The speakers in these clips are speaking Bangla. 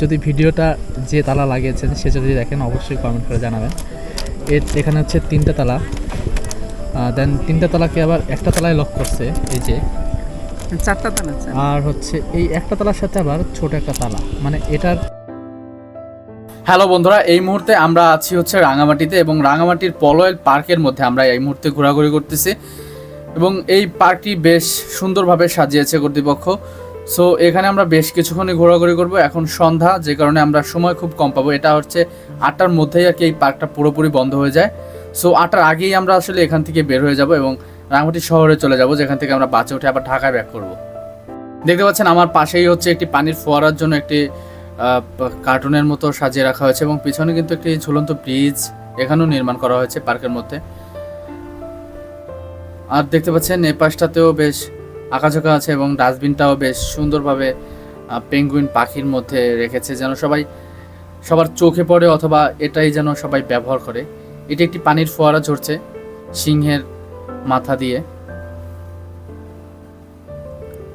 যদি ভিডিওটা যে তালা লাগিয়েছেন সে যদি দেখেন অবশ্যই কমেন্ট করে জানাবেন। এর এখানে হচ্ছে তিনটা তালা। দেন তিনটা তালাকে আবার একটা তালায় লক করছে এই যে। চারটা তালা আর হচ্ছে এই একটা তালার সাথে আবার ছোট একটা তালা। মানে এটার হ্যালো বন্ধুরা এই মুহূর্তে আমরা আছি হচ্ছে রাঙামাটিতে এবং রাঙামাটির পলয়েল পার্কের মধ্যে আমরা এই মুহূর্তে ঘোরাঘুরি করতেছি। এবং এই পার্কটি বেশ সুন্দরভাবে সাজিয়েছে কর্তৃপক্ষ। সো এখানে আমরা বেশ কিছুক্ষণই ঘোরাঘুরি করব। এখন সন্ধ্যা, যে কারণে আমরা সময় খুব কম পাবো। এটা হচ্ছে আটটার মধ্যেই আর কি এই পার্কটা পুরোপুরি বন্ধ হয়ে যায়। সো আটটার আগেই আমরা আসলে এখান থেকে বের হয়ে যাব এবং রাঙামাটি শহরে চলে যাব, যেখান থেকে আমরা বাসে উঠে আবার ঢাকায় ব্যাক করব। দেখতে পাচ্ছেন আমার পাশেই হচ্ছে একটি পানির ফোয়ারার জন্য একটি কার্টুনের মতো সাজিয়ে রাখা হয়েছে এবং পিছনে কিন্তু একটি ঝুলন্ত ব্রিজ এখানেও নির্মাণ করা হয়েছে পার্কের মধ্যে। আর দেখতে পাচ্ছেন এই পাশটাতেও বেশ আঁকাঝোঁকা আছে এবং ডাস্টবিনটাও বেশ সুন্দরভাবে পেঙ্গুইন পাখির মধ্যে রেখেছে যেন সবাই সবার চোখে পড়ে অথবা এটাই যেন সবাই ব্যবহার করে। এটি একটি পানির ফোয়ারা ঝরছে সিংহের মাথা দিয়ে।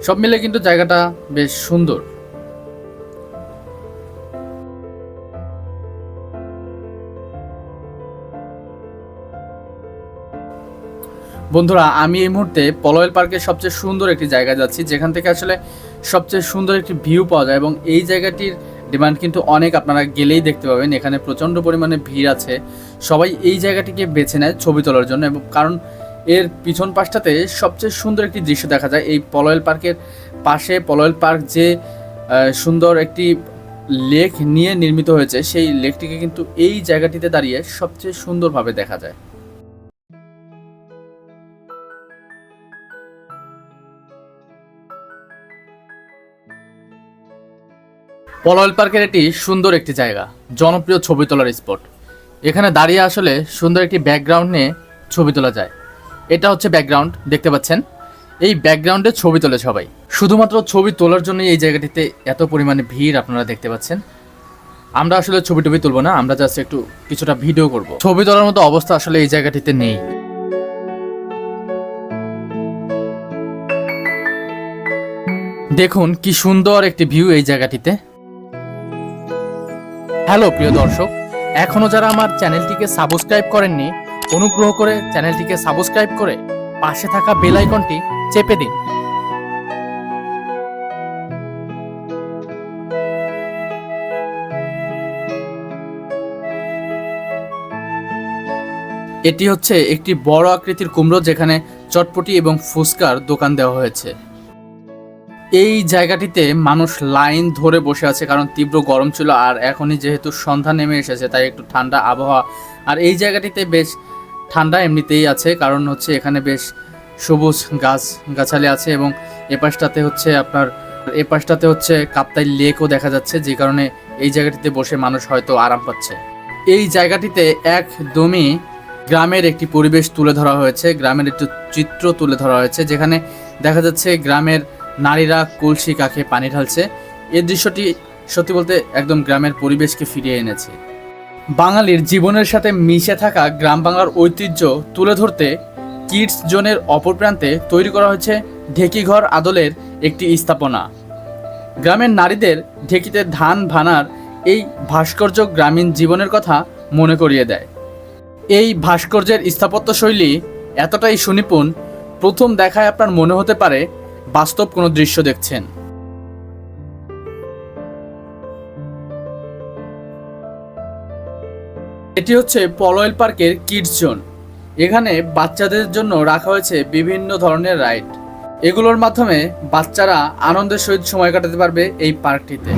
সব মিলে কিন্তু জায়গাটা বেশ সুন্দর। বন্ধুরা, আমি এই মুহূর্তে পলয়েল পার্কের সবচেয়ে সুন্দর একটি জায়গা যাচ্ছি, যেখান থেকে আসলে সবচেয়ে সুন্দর একটি ভিউ পাওয়া যায় এবং এই জায়গাটির ডিমান্ড কিন্তু অনেক, আপনারা গেলেই দেখতে পাবেন, এখানে প্রচণ্ড পরিমাণে ভিড় আছে। সবাই এই জায়গাটিকে বেছে নেয় ছবি তোলার জন্য এবং কারণ এর পিছন পাশটাতে সবচেয়ে সুন্দর একটি দৃশ্য দেখা যায়, এই পলয়েল পার্কের পাশে পলয়েল পার্ক যে সুন্দর একটি লেক নিয়ে নির্মিত হয়েছে, সেই লেকটিকে কিন্তু এই জায়গাটিতে দাঁড়িয়ে সবচেয়ে সুন্দরভাবে দেখা যায়। পলয়েল পার্কের এটি সুন্দর একটি জায়গা, জনপ্রিয় ছবি তোলার স্পট। এখানে দাঁড়িয়ে আসলে সুন্দর একটি ব্যাকগ্রাউন্ড নিয়ে ছবি তোলা যায়। এটা হচ্ছে ব্যাকগ্রাউন্ড দেখতে পাচ্ছেন? এই ব্যাকগ্রাউন্ডে ছবি তোলে সবাই। শুধুমাত্র ছবি তোলার জন্যই এই জায়গাটিতে এত পরিমাণে ভিড় আপনারা দেখতে পাচ্ছেন। আমরা আসলে ছবি টবি তুলবো না, আমরা জাস্ট একটু কিছুটা ভিডিও করব। ছবি তোলার মতো অবস্থা আসলে এই জায়গাটিতে নেই। দেখুন কি সুন্দর একটি ভিউ এই জায়গাটিতে। হ্যালো, প্রিয় দর্শক। এখনও যারা আমার চ্যানেলটিকে সাবস্ক্রাইব করেননি, অনুগ্রহ করে চ্যানেলটিকে সাবস্ক্রাইব করে পাশে থাকা বেল আইকনটি চেপে দিন। এটি হচ্ছে একটি বড় আকৃতির কুমড়ো যেখানে চটপটি এবং ফুচকার দোকান দেওয়া হয়েছে। এই জায়গাটিতে মানুষ লাইন ধরে বসে আছে কারণ তীব্র গরম ছিল আর এখনই যেহেতু সন্ধ্যা নেমে এসেছে, তাই একটু ঠান্ডা আবহাওয়া। আর এই জায়গাটিতে বেশ ঠান্ডা এমনিতেই আছে, কারণ হচ্ছে এখানে বেশ সবুজ গাছ, গাছালি আছে এবং এপাশটাতে হচ্ছে আপনার, এপাশটাতে হচ্ছে কাপ্তাই লেকও দেখা যাচ্ছে, যে কারণে এই জায়গাটিতে বসে মানুষ হয়তো আরাম পাচ্ছে। এই জায়গাটিতে একদমই গ্রামের একটি পরিবেশ তুলে ধরা হয়েছে, গ্রামের একটি চিত্র তুলে ধরা হয়েছে, যেখানে দেখা যাচ্ছে গ্রামের নারীরা কলসি কাকে পানি ঢালছে। এই দৃশ্যটি সত্যি বলতে একদম গ্রামের পরিবেশকে ফিরিয়ে এনেছে। বাঙালির জীবনের সাথে মিশে থাকা গ্রাম বাংলার ঐতিহ্য তুলে ধরতে কিডস জোনের অপর প্রান্তে তৈরি করা হয়েছে ঢেকিঘর আদলের একটি স্থাপনা। গ্রামের নারীদের ঢেকিতে ধান ভানার এই ভাস্কর্য গ্রামীণ জীবনের কথা মনে করিয়ে দেয়। এই ভাস্কর্যের স্থাপত্য শৈলী এতটাই সুনিপুণ, প্রথম দেখায় আপনার মনে হতে পারে বাস্তব কোনো দৃশ্য দেখছেন। এটি হচ্ছে পলয়েল পার্কের কিডস জোন। এখানে বাচ্চাদের জন্য রাখা হয়েছে বিভিন্ন ধরনের রাইড। এগুলোর মাধ্যমে বাচ্চারা আনন্দের সহিত সময় কাটাতে পারবে এই পার্কটিতে।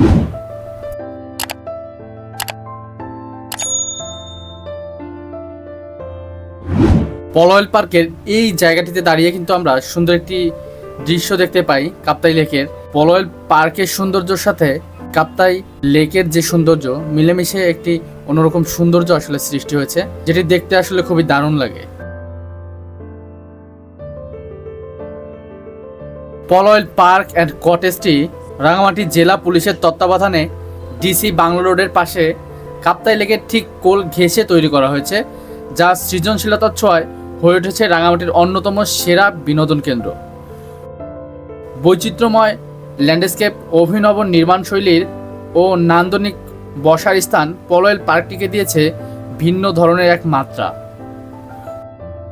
পলয়েল পার্কের এই জায়গাটিতে দাঁড়িয়ে কিন্তু আমরা সুন্দর একটি দৃশ্য দেখতে পাই কাপ্তাই লেকের। পলয়েল পার্কের সৌন্দর্যের সাথে কাপ্তাই লেকের যে সৌন্দর্য, মিলেমিশে একটি অন্যরকম সৌন্দর্য আসলে সৃষ্টি হয়েছে, যেটি দেখতে আসলে খুবই দারুণ লাগে। পলয়েল পার্ক অ্যান্ড কটেজটি রাঙামাটি জেলা পুলিশের তত্ত্বাবধানে ডিসি বাংলো রোডের পাশে কাপ্তাই লেকের ঠিক কোল ঘেঁষে তৈরি করা হয়েছে, যা সৃজনশীলতার ছোঁয়ায় হয়ে উঠেছে রাঙামাটির অন্যতম সেরা বিনোদন কেন্দ্র। বৈচিত্র্যময় ল্যান্ডস্কেপ অভিনব নির্মাণ শৈলীর ও নান্দনিক বসার স্থান পলয়েল পার্কটিকে দিয়েছে ভিন্ন ধরনের এক মাত্রা।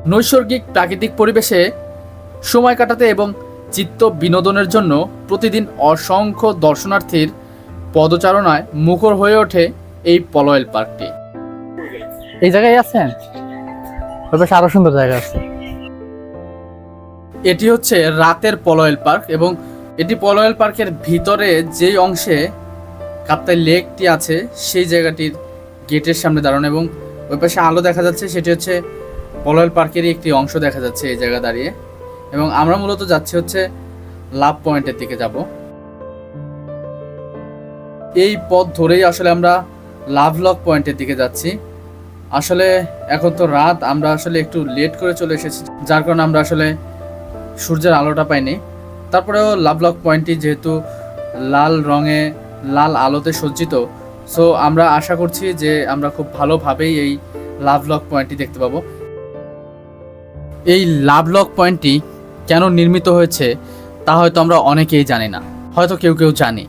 নৈসর্গিক প্রাকৃতিক পরিবেশে সময় কাটাতে এবং চিত্ত বিনোদনের জন্য প্রতিদিন অসংখ্য দর্শনার্থীর পদচারণায় মুখর হয়ে ওঠে এই পলয়েল পার্কটি। এই জায়গায় আছেন? আরও সুন্দর জায়গা আছে। এটি হচ্ছে রাতের পলয়েল পার্ক এবং এটি পলয়েল পার্কের ভিতরে যেই অংশে কাপ্তাই লেকটি আছে, সেই জায়গাটির গেটের সামনে দাঁড়ানো এবং ওই পাশে আলো দেখা যাচ্ছে, সেটি হচ্ছে পলয়েল পার্কেরই একটি অংশ দেখা যাচ্ছে এই জায়গা দাঁড়িয়ে। এবং আমরা মূলত যাচ্ছি হচ্ছে লাভ পয়েন্টের দিকে যাব। এই পথ ধরেই আসলে আমরা লাভ লক পয়েন্টের দিকে যাচ্ছি। আসলে এখন তো রাত, আমরা আসলে একটু লেট করে চলে এসেছি, যার কারণে আমরা আসলে সূর্যের আলোটা পাইনি। তারপরেও লাভলক পয়েন্টটি যেহেতু লাল রঙে, লাল আলোতে সজ্জিত সো আমরা আশা করছি যে আমরা খুব ভালোভাবেই এই লাভলক পয়েন্টটি দেখতে পাবো। এই লাভলক পয়েন্টটি কেন নির্মিত হয়েছে, তা হয়তো আমরা অনেকেই জানি না। হয়তো কেউ কেউ জানি।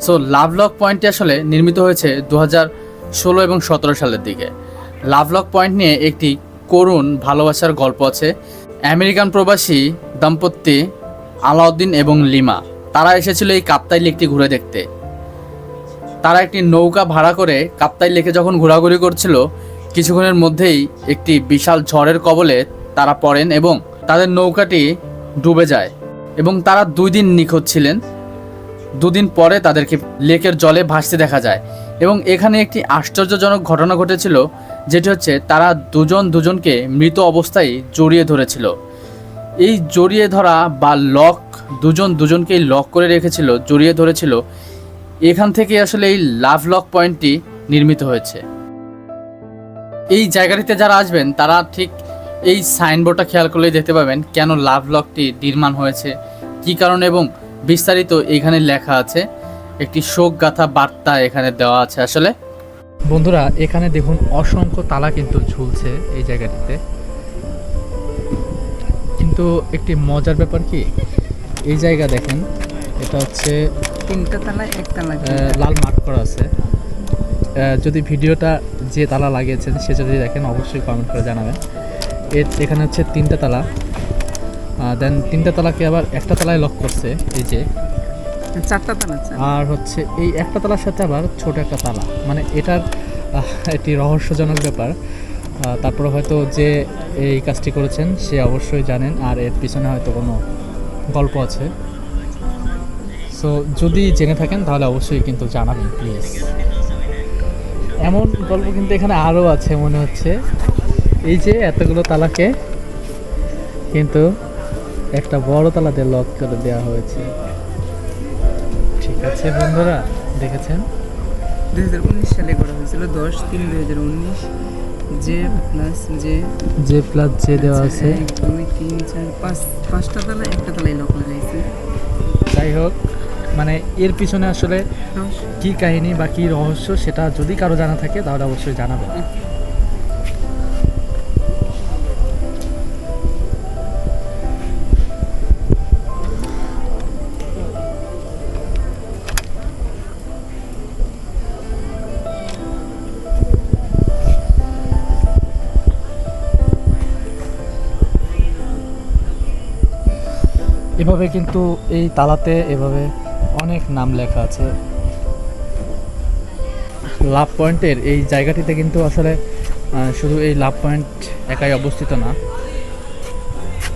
সো লাভলক পয়েন্টটি আসলে নির্মিত হয়েছে দু ষোলো এবং সতেরো সালের দিকে। লাভলক পয়েন্ট নিয়ে একটি করুণ ভালোবাসার গল্প আছে। আমেরিকান প্রবাসী দম্পতি আলাউদ্দিন এবং লিমা, তারা এসেছিল এই কাপ্তাই লেকটি ঘুরে দেখতে। তারা একটি নৌকা ভাড়া করে কাপ্তাই লেকে যখন ঘোরাঘুরি করছিল, কিছুক্ষণের মধ্যেই একটি বিশাল ঝড়ের কবলে তারা পড়েন এবং তাদের নৌকাটি ডুবে যায় এবং তারা দুই দিন নিখোঁজ ছিলেন। দুদিন পরে তাদেরকে লেকের জলে ভাসতে দেখা যায় এবং এখানে একটি আশ্চর্যজনক ঘটনা ঘটেছিল, যেটি হচ্ছে তারা দুজন দুজনকে মৃত অবস্থায় জড়িয়ে ধরেছিল। এই জড়িয়ে ধরা বা লক দুজন দুজনকেই লক করে রেখেছিল, জড়িয়ে ধরেছিল। এখান থেকে আসলে এই লাভ লক পয়েন্টটি নির্মিত হয়েছে। এই জায়গাটিতে যারা আসবেন, তারা ঠিক এই সাইনবোর্ডটা খেয়াল করলেই দেখতে পাবেন কেন লাভ লকটি নির্মাণ হয়েছে, কী কারণে এবং বিস্তারিত এখানে লেখা আছে। একটি শোক গাথা বার্তা এখানে দেওয়া আছে আসলে। বন্ধুরা, এখানে দেখুন অসংখ্য তালা কিন্তু ঝুলছে এই জায়গাটিতে। কিন্তু একটি মজার ব্যাপার কি? এই জায়গা দেখেন এটা হচ্ছে তিনটা তালা এক তালা লাল মার্ক করা আছে। যদি ভিডিওটা যে তালা লাগিয়েছেন সে যদি দেখেন অবশ্যই কমেন্ট করে জানাবেন। এর এখানে হচ্ছে তিনটা তালা। দেন তিনটা তালাকে আবার একটা তালায় লক করছে এই যে। চারটা তালা আর হচ্ছে এই একটা তালার সাথে আবার ছোট একটা তালা। মানে এটার একটি রহস্যজনক ব্যাপার। তারপরে হয়তো যে এই কাজটি করেছেন, সে অবশ্যই জানেন, আর এর পিছনে হয়তো কোনো গল্প আছে। সো যদি জেনে থাকেন, তাহলে অবশ্যই কিন্তু জানাবেন প্লিজ এমন গল্প কিন্তু এখানে আরও আছে, মনে হচ্ছে। এই যে এতগুলো তালাকে কিন্তু একটা বড় তালা দিয়ে লক করে দেওয়া হয়েছে। ঠিক আছে, বন্ধুরা, দেখেছেন? দু হাজার উনিশ সালে করা হয়েছিল দশ তিন দুই যে প্লাস যে যে প্লাস যে দেওয়া আছে। এক দুই তিন চার পাঁচ পাঁচটা তালা একটা তালাই লক লাগাইছে। যাই হোক মানে এর পিছনে আসলে কি কাহিনী বা কি রহস্য সেটা যদি কারও জানা থাকে তাহলে অবশ্যই জানাবেন। এভাবে কিন্তু এই তালাতে এভাবে অনেক নাম লেখা আছে। লাভ পয়েন্টের এই জায়গাটিতে কিন্তু আসলে শুধু এই লাভ পয়েন্ট একাই অবস্থিত না,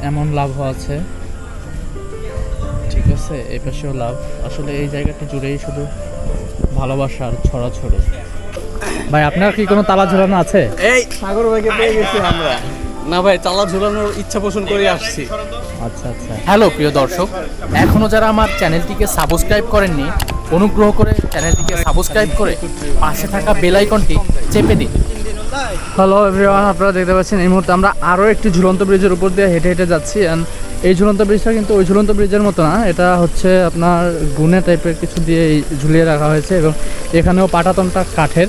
এমন লাভও আছে। ঠিক আছে, এই পাশেও লাভ। আসলে এই জায়গাটি জুড়েই শুধু ভালোবাসার ছড়াছড়ি। ভাই, আপনার কি কোনো তালা ঝোলানো আছে? এই, সাগর ভাইকে পেয়ে গেছি আমরা। না ভাই, তালা ঝুলানোর ইচ্ছা পোষণ করে আসছি। আচ্ছা আচ্ছা। হ্যালো প্রিয় দর্শক এখনও যারা আমার চ্যানেলটিকে সাবস্ক্রাইব করেননি অনুগ্রহ করে চ্যানেলটিকে সাবস্ক্রাইব করে পাশে থাকা বেল আইকনটি চেপে দিন। হ্যালো এভরিওয়ান আপনারা দেখতে পাচ্ছেন এই মুহূর্তে আমরা আরও একটি ঝুলন্ত ব্রিজের উপর দিয়ে হেঁটে হেঁটে যাচ্ছি। অ্যান্ড এই ঝুলন্ত ব্রিজটা কিন্তু ওই ঝুলন্ত ব্রিজের মতো না এটা হচ্ছে আপনার গুনে টাইপের কিছু দিয়ে এই ঝুলিয়ে রাখা হয়েছে এবং এখানেও পাটাতনটা কাঠের।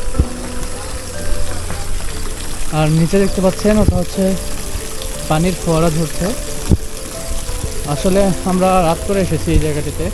আর নিচে দেখতে পাচ্ছেন ওটা হচ্ছে পানির ফোয়ারা ঝরছে। আসলে আমরা রাত করে এসেছি এই জায়গাটিতে।